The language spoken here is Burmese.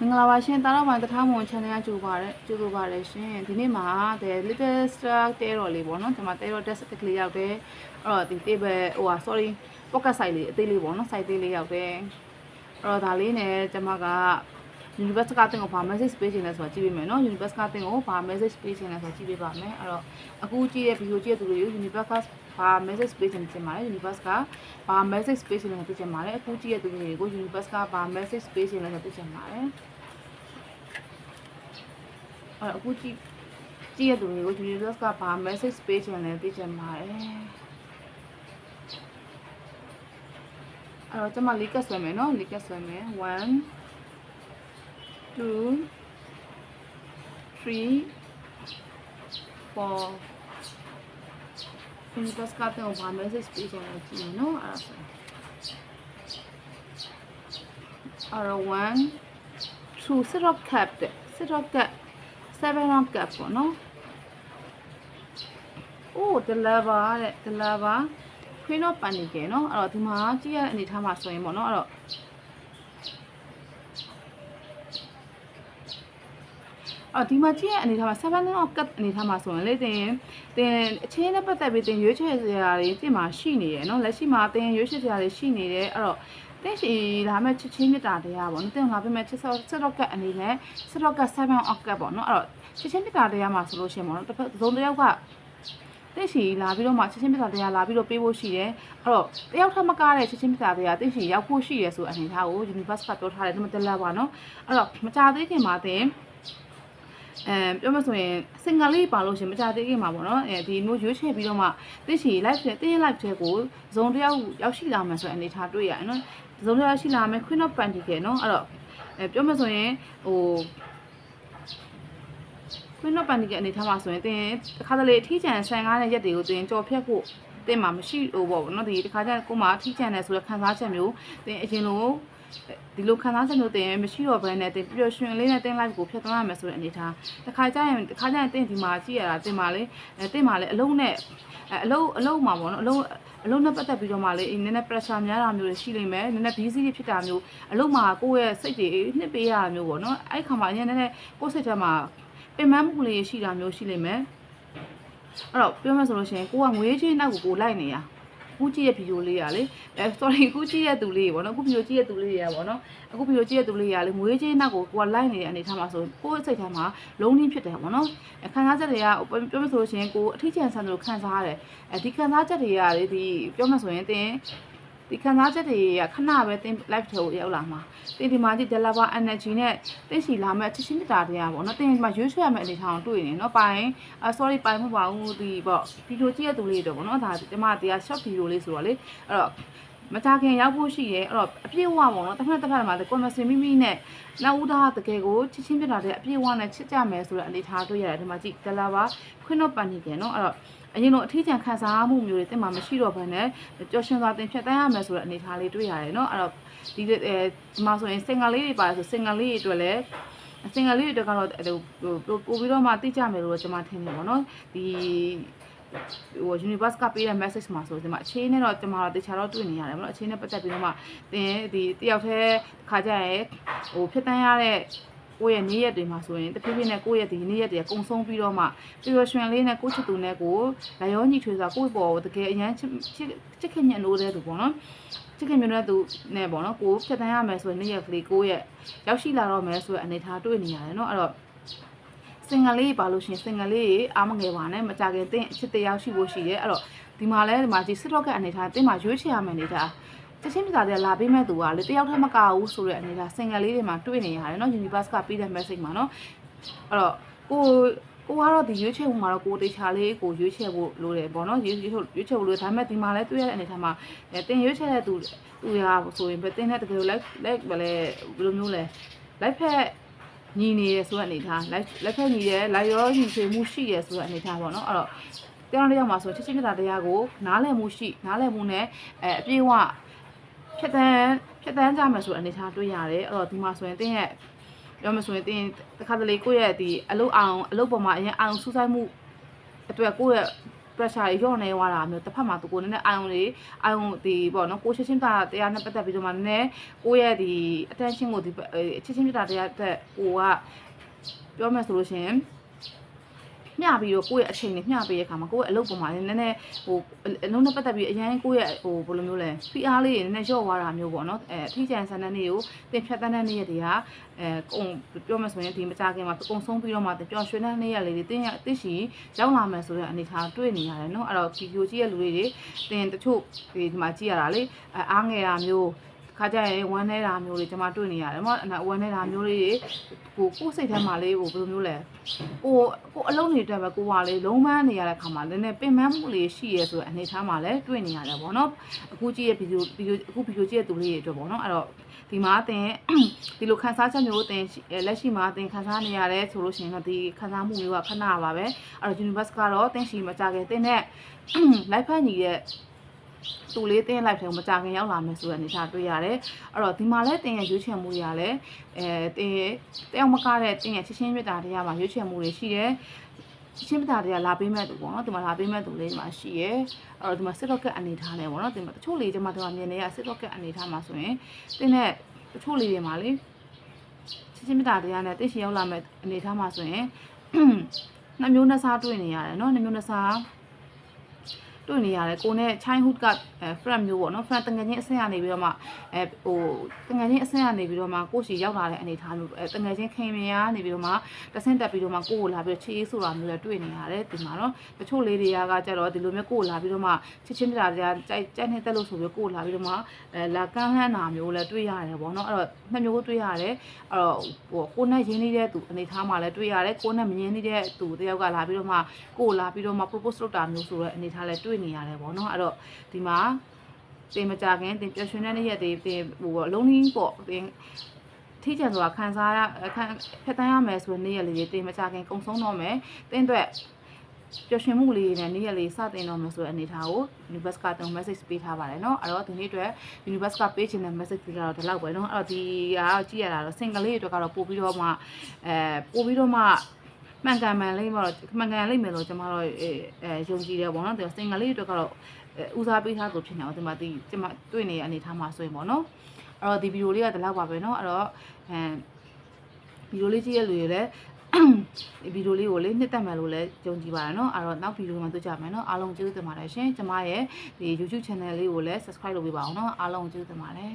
မင်္ဂလာပါရှင်တာတော့မိုင်တထားမွန် channel ကကြိုပါရကြိုဆိုပါရရှင်ဒီနေ့မှာ the little star တဲတော်လေးပေါ့နော်ဒီမှာတဲတော် test တစ်ကလေးရောက်တယ်အဲ့တော့ဒီ table ဟိုဟာ sorry pocket size လေးအသေးလေးပေါ့နော် size သေးလေးရောက်တယ်အဲ့တော့ဒါလေးနဲ့ကျွန်မက universe ကတင်ကိုဘာ message ပေးချင်လဲဆိုတာကြည့်ပေးမယ်နော် universe ကတင်ကိုဘာ message ပေးချင်လဲဆိုတာကြည့်ပေးပါမယ်အဲ့တော့အခုကြည့်တဲ့ video ကြည့်တဲ့သူတွေကို universe ကဘာ message ပေးချင်ချင်ပါတယ် universe ကဘာ message ပေးချင်လဲသိချင်ပါတယ်အခုကြည့်တဲ့သူတွေကို universe ကဘာ message ပေးချင်လဲဆိုတာသိချင်ပါတယ်အဲ့တော့အခုကြည့်ကြည့်ရသူတွေကို universe ကဘာ message ပေးချင်လဲသိချင်ပါတယ်အဲ့တော့ကျွန်မလေးကဆွဲမယ်နော်လေးကဆွဲမယ်1 2 3 4 universe ကတော့ဘာ message ပေးချင်လဲကြည့်မယ်နော်အဲ့ဒါဆိုအဲ့တော့1 2 set up cap တဲ့ set up cap 7 round cap ပေါ့နော်အိုးတလာပါတဲ့တလာပါခွင်းတော့ပန်နေကြနော်အဲ့တော့ဒီမှာကြည့်ရတဲ့အနေထားမှာဆိုရင်ပေါ့နော်အဲ့တော့ အော်ဒီမှာကြည့်ရတဲ့အနေထားမှာ7 round cap အနေထားမှာဆိုရင်လေတင်တင်အချင်းနဲ့ပတ်သက်ပြီးတင်ရွေးချယ်စရာတွေတင်မှာရှိနေရယ်နော်လက်ရှိမှာတင်ရွေးချယ်စရာတွေရှိနေတယ်အဲ့တော့တင်ရှိလာမဲ့ချစ်ချင်းမြတ်တာတရားပေါ့နော်တင်လာပြမဲ့ချစ်စောစတော့ကအနေနဲ့စတော့က7 off ကပေါ့နော်အဲ့တော့ချစ်ချင်းမြတ်တာတရားမှာဆိုလို့ရှိရင်ပေါ့နော်တစ်ဖက်သုံးတစ်ယောက်ကတင်ရှိလာပြီးတော့မှချစ်ချင်းမြတ်တာတရားလာပြီးတော့ပေးဖို့ရှိတယ်အဲ့တော့တယောက်ထပ်မကားတဲ့ချစ်ချင်းမြတ်တာတရားတင်ရှိရောက်ဖို့ရှိတယ်ဆိုအနေထားကို universe ကပြောထားတယ်ဒီမှာတက်လာပါနော်အဲ့တော့မကြသေးခင်မှာတင် အဲပြောမဆိုရင်စင်ဂါလေးပါလို့ရှင်မကြသေးခင်မှာပေါ့နော်အဲဒီမျိုးရွေးချယ်ပြီးတော့မှသိရှိ live တဲ့တင်း live တဲ့ကိုဇုံတယောက်ရောက်ရှိလာမယ်ဆိုတဲ့အနေထားတွေ့ရတယ်နော်ဇုံတယောက်ရှိလာမယ် queen of pentacle နော်အဲ့တော့အဲပြောမဆိုရင်ဟို queen of pentacle အနေထားမှာဆိုရင်တင်းတစ်ခါတလေအထီးကျန်ဆန်ကားတဲ့ရက်တွေကိုတင်းကြော်ဖြတ်ဖို့တင်းမှာမရှိဟိုပေါ့နော်ဒီတစ်ခါကျရင်ကိုမှအထီးကျန်တယ်ဆိုတဲ့ခံစားချက်မျိုးတင်းအရင်လို ဒီလိုခံစားချက်မျိုးတင်မရှိတော့ဘဲနဲ့တင်ပျော်ရွှင်လေးနဲ့တင် live ကိုဖျက်သွားရမယ်ဆိုတဲ့အနေထားတစ်ခါကျရင်တစ်ခါကျရင်တင်ဒီမှာကြည့်ရတာတင်ပါလေအဲတင်ပါလေအလုံးနဲ့အဲအလုံးအလုံးမှာပေါ့နော်အလုံးအလုံးနဲ့ပတ်သက်ပြီးတော့မှလေနည်းနည်း pressure များတာမျိုးတွေရှိလိမ့်မယ်နည်းနည်း busy တွေဖြစ်တာမျိုးအလုံးမှာကိုယ့်ရဲ့စိတ်တွေနှစ်ပေးရတာမျိုးပေါ့နော်အဲ့ခါမှာနည်းနည်းကိုယ့်စိတ်ထဲမှာပင်ပန်းမှုလေးရှိတာမျိုးရှိလိမ့်မယ်အဲ့တော့ပြောမှဆိုလို့ရှိရင်ကိုကငွေချင်းနောက်ကိုကိုလိုက်နေရ ခုကြည့်ရဲ့ဗီဒီယိုလေးရလေအဲ sorry ခုကြည့်ရဲ့သူလေးပေါ့နော်ခုဗီဒီယိုကြည့်ရဲ့သူလေးရပေါ့နော်အခုဗီဒီယိုကြည့်ရဲ့သူလေးရလေငွေချင်းနောက်ကိုကိုကလိုက်နေတဲ့အနေထားမှာဆိုကိုယ့်စိတ်ထဲမှာလုံးနှင်းဖြစ်တယ်ပေါ့နော်ခံစားချက်တွေကပြောမှဆိုလို့ရှိရင်ကိုအထီးကျန်ဆန်လို့ခံစားရတယ်အဲဒီခံစားချက်တွေကလေဒီပြောမှဆိုရင်တင် ဒီခံစားချက်တွေကခဏပဲတင်း live ထဲကိုရောက်လာမှာတင်းဒီမှာကြည့် developer energy နဲ့တင်းစီလာမဲ့ချစ်ချင်းမြတ်တာတရားပေါ့နော်တင်းဒီမှာရွေးချယ်ရမယ့်အနေထားကိုတွေ့နေနော်ပိုင်အ sorry ပိုင်မဟုတ်ပါဘူးဒီပေါ့ဗီဒီယိုကြည့်ရတဲ့သူလေးတော့ပေါ့နော်ဒါဒီမှာတရား short video လေးဆိုတော့လေအဲ့တော့မကြခင်ရောက်ဖို့ရှိရဲအဲ့တော့အပြည့်အဝပေါ့နော်တစ်ဖက်တစ်ဖက်မှာကွန်မစင်မိမိနဲ့နောက်ဦးသားတကယ်ကိုချစ်ချင်းမြတ်တာတဲ့အပြည့်အဝနဲ့ချစ်ကြမယ်ဆိုတဲ့အနေထားတွေ့ရတယ်ဒီမှာကြည့် developer ခွင်းတော့ပန်နေတယ်နော်အဲ့တော့ အရင်လိုအထီးကျန်ခံစားမှုမျိုးတွေတင်မှာမရှိတော့ဘဲနဲ့ကြော်ရှင်စွာတင်ဖြတ်တန်းရမယ်ဆိုတဲ့အနေအထားလေးတွေ့ရတယ်เนาะအဲ့တော့ဒီအဲဒီမှာဆိုရင်စင်ဂါလေးတွေပါတယ်ဆိုစင်ဂါလေးတွေအတွက်လည်းစင်ဂါလေးတွေအတွက်ကတော့ဟိုပို့ပြီးတော့မှသိကြမယ်လို့ကျွန်မထင်တယ်ပေါ့နော်ဒီဟို universe ကပေးတဲ့ message မှာဆိုဒီမှာအခြေနဲ့တော့ကျွန်မတို့တခြားတော့တွေ့နေရတယ်ပေါ့နော်အခြေနဲ့ပတ်သက်ပြီးတော့မှတင်ဒီတယောက်တည်းခါကြရဲဟိုဖြစ်တန်းရတဲ့ ကိုယ့်ရဲ့နေ့ရက်တွေမှာဆိုရင်တဖြည်းဖြည်းနဲ့ကိုယ့်ရဲ့ဒီနေ့ရက်တွေကကုံဆုံးပြီးတော့မှပျော်ရွှင်လေးနဲ့ကိုယ့်ချစ်သူနဲ့ကိုလာရောညီထွေးစွာကိုယ့်ဘောကိုတကယ်အရန်ချစ်ချစ်ခင်ညံ့လို့တဲ့သူပေါ့နော်ချစ်ခင်မျိုးတဲ့သူနဲ့ပေါ့နော်ကိုဖြတ်တန်းရမယ်ဆိုရင်နေ့ရက်ကလေးကိုယ့်ရဲ့ရောက်ရှိလာတော့မယ်ဆိုတဲ့အနေထားတွေ့နေရတယ်နော်အဲ့တော့စင်ဂလေးပါလို့ရှင်စင်ဂလေးအားမငယ်ပါနဲ့မကြခင်တင်းအချစ်တရားရှိဖို့ရှိတယ်အဲ့တော့ဒီမှာလဲဒီမှာဒီစစ်တော့ကအနေထားတင်းမှာရွေးချယ်ရမယ်နေတာ တချင်းပြတာတဲ့လာပေးမဲ့သူကလေတယောက်တည်းမကဘူးဆိုတဲ့အနေထားစင်ဂလေးတွေမှာတွေ့နေရတယ်နော် universe ကပေးတဲ့ message မှာနော်အဲ့တော့ကိုကိုကတော့ဒီရွေးချယ်မှုမှာတော့ကိုတေချာလေးကိုရွေးချယ်ဖို့လိုတယ်ပေါ့နော်ရွေးရွေးရွေးချယ်ဖို့လိုတယ်ဒါပေမဲ့ဒီမှာလည်းတွေ့ရတဲ့အနေထားမှာအဲတင်ရွေးချယ်တဲ့သူသူရဆိုရင်ပဲတင်တဲ့တကယ်လိုက်လိုက်ပဲလေဘယ်လိုမျိုးလဲလိုက်ဖက်ညီနေရဆိုတဲ့အနေထားလိုက်လက်ဖက်ညီရဲလိုက်ရောညီချေမှုရှိရဆိုတဲ့အနေထားပေါ့နော်အဲ့တော့တရားလေးရောက်မှာဆိုချစ်ချင်းမြတ်တာတရားကိုနားလည်မှုရှိနားလည်မှုနဲ့အဲအပြည့်အဝ ဖြတ်တန်းဖြတ်တန်းကြမယ်ဆိုတဲ့အနေထားတွေ့ရတယ်အဲ့တော့ဒီမှာဆိုရင်တင်းရဲ့ပြောမှဆိုရင်တင်းတစ်ခါတလေကိုယ့်ရဲ့ဒီအလုတ်အောင်အလုတ်ပေါ်မှာအရင်အောင်စူးစိုက်မှုအတွက်ကိုယ့်ရဲ့ pressure တွေညော့နေသွားတာမျိုးတစ်ဖက်မှာသူကိုနည်းနည်းအာယုံတွေအာယုံဒီပေါ့နော်ကိုချင်းချင်းတာတရားနဲ့ပတ်သက်ပြီးတော့မှနည်းနည်းကိုယ့်ရဲ့ဒီ attention ကိုဒီချစ်ချင်းမြတ်တာတရားတက်ကိုကပြောမယ်ဆိုလို့ရှိရင် မျှပြီးတော့ကိုယ့်ရဲ့အချိန်နဲ့မျှပေးရခါမှာကိုယ့်ရဲ့အလုပ်ပေါ်မှာလည်းနည်းနည်းဟိုအလုံးနဲ့ပတ်သက်ပြီးအရင်ကိုယ့်ရဲ့ဟိုဘယ်လိုမျိုးလဲဖိအားလေးတွေနည်းနည်းလျော့သွားတာမျိုးပေါ့နော်အဲအထီးကျန်ဆန်တဲ့နေ့ကိုတင်ဖြတ်တန်းတဲ့နေ့ရက်တွေကအဲကုံပြောမှဆိုရင်ဒီမကြခင်မှာကုံဆုံးပြီးတော့မှပျော်ရွှင်တဲ့နေ့ရက်လေးတွေတင်းရအစ်ရှိရောက်လာမယ်ဆိုတဲ့အနေအထားတွေ့နေရတယ်နော်အဲ့တော့ဗီဒီယိုကြည့်ရလူတွေတွေတင်တချို့ဒီဒီမှာကြည့်ရတာလေအားငယ်တာမျိုး ခါကြရင်ဝမ်းနေတာမျိုးတွေကျွန်မတွေ့နေရတယ်မဟုတ်ဝမ်းနေတာမျိုးလေးတွေကိုကိုယ်စိတ်ထဲမှာလေးကိုဘယ်လိုမျိုးလဲကိုကိုအလုံးတွေတက်ပဲကိုကလေးလုံးမန်းနေရတဲ့ခါမှာလည်းနည်းပင်မမှုလေးရှိရဲဆိုတဲ့အနေထားမှာလည်းတွေ့နေရတယ်ပေါ့နော်အခုကြည့်ရဗီဒီယိုဗီဒီယိုအခုဗီဒီယိုကြည့်ရသူလေးတွေအတွက်ပေါ့နော်အဲ့တော့ဒီမှာအတင်ဒီလိုခန်းစားချက်မျိုးအတင်လက်ရှိမှာအတင်ခန်းစားနေရတယ်ဆိုလို့ရှိရင်တော့ဒီခန်းစားမှုမျိုးကခဏပါပဲအဲ့တော့ universe ကတော့တင်ရှိမကြခင်တင်တဲ့ live ဖန်ကြီးရဲ့ သူလေးတင်း live ထဲကိုမကြခင်ရောက်လာမယ်ဆိုတဲ့အနေအထားတွေ့ရတယ်အဲ့တော့ဒီမှာလည်းတင်ရဲ့ရွေးချယ်မှုတွေကလည်းအဲတင်ရဲ့တယောက်မကားတဲ့တင်ရဲ့ချင်းချင်းမြတ်တာတရားမှာရွေးချယ်မှုတွေရှိတယ်ချင်းမြတ်တာတွေကလာပေးမဲ့သူပေါ့နော်ဒီမှာလာပေးမဲ့သူလေးဒီမှာရှိရဲအဲ့တော့ဒီမှာစစ်တော့ကက်အနေထားနဲ့ပေါ့နော်ဒီမှာတချို့လေးဒီမှာဒီမှာမြင်နေရစစ်တော့ကက်အနေထားမှာဆိုရင်တင်းတဲ့တချို့လေးတွေမှာလေချင်းချင်းမြတ်တာတရားနဲ့တိတ်ရှင်ရောက်လာမဲ့အနေထားမှာဆိုရင်နှမျိုးနှစားတွေ့နေရတယ်နော်နှမျိုးနှစား တွေ့နေရတယ်ကိုနဲ့ childhood ကအဲ friend မျိုးပေါ့နော် friend တငယ်ချင်းအဆင့်ကနေပြီးတော့မှအဲဟိုတငယ်ချင်းအဆင့်ကနေပြီးတော့မှကိုယ့်ရှိရောက်လာတဲ့အနေအထားမျိုးအဲတငယ်ချင်းခင်မင်ကနေပြီးတော့မှတဆင့်တက်ပြီးတော့မှကိုယ့်ကိုလာပြီးချေးဆိုတာမျိုးလည်းတွေ့နေရတယ်ဒီမှာတော့တချို့လေးတွေကကြတော့ဒီလိုမျိုးကိုယ့်ကိုလာပြီးတော့မှချစ်ချင်းမြတ်တာတွေကကြိုက်ကြိုက်နေတက်လို့ဆိုပြီးကိုယ့်ကိုလာပြီးတော့မှအဲလာကမ်းလှမ်းတာမျိုးလည်းတွေ့ရတယ်ပေါ့နော်အဲ့တော့နှစ်မျိုးတွေ့ရတယ်အဲ့တော့ဟိုကိုနဲ့ရင်းနှီးတဲ့သူအနေထားမှာလည်းတွေ့ရတယ်ကိုနဲ့မရင်းနှီးတဲ့သူတယောက်ကလာပြီးတော့မှကိုယ်လာပြီးတော့မှ propose လုပ်တာမျိုးဆိုတော့အနေထားလည်းတွေ့နေရတယ်ပေါ့နော်အဲ့တော့ဒီမှာတင်မကြခင်တင်ပျော်ရွှင်တဲ့နေ့ရက်တွေတင်ဟိုအလုံးကြီးပေါ့တင်ထိကျန်ဆိုတာခံစားရခံဖက်တန်းရမယ်ဆိုတဲ့နေ့ရက်လေးတွေတင်မကြခင်ကုံဆုံးတော့မယ်တင်းအတွက်ပျော်ရွှင်မှုလေးနဲ့နေ့ရက်လေးစတင်တော့မယ်ဆိုတဲ့အနေထားကို Universe ကတုံ message ပေးထားပါတယ်เนาะအဲ့တော့ဒီနေ့အတွက် Universe ကပေးချင်တဲ့ message တွေကတော့ဒီလောက်ပဲเนาะအဲ့တော့ဒီကတော့ကြည့်ရတာတော့ single လေးတွေအတွက်ကတော့ပို့ပြီးတော့မှအဲပို့ပြီးတော့မှ မှန်ကန်မှန်လေးမတော့မှန်ကန်လိမ့်မယ်လို့ကျွန်မတို့အဲအဲယုံကြည်တယ်ပေါ့နော်ဒီ single လေးတွေအတွက်ကတော့အဲဦးစားပေးထားဆိုဖြစ်နေအောင်ဒီမှာဒီကျွန်မတွေ့နေတဲ့အနေထားမှာဆိုရင်ပေါ့နော်အဲ့တော့ဒီဗီဒီယိုလေးကဒီလောက်ပါပဲเนาะအဲ့တော့အဲဗီဒီယိုလေးကြည့်ရလူတွေလည်းဒီဗီဒီယိုလေးကိုလေနှစ်သက်မယ်လို့လည်းယုံကြည်ပါတယ်เนาะအဲ့တော့နောက်ဗီဒီယိုမှာတွေ့ကြမယ်เนาะအားလုံးကျေးဇူးတင်ပါတယ်ရှင်ကျွန်မရဲ့ဒီ YouTube channel လေးကိုလည်း subscribe လုပ်ပေးပါအောင်เนาะအားလုံးကျေးဇူးတင်ပါတယ်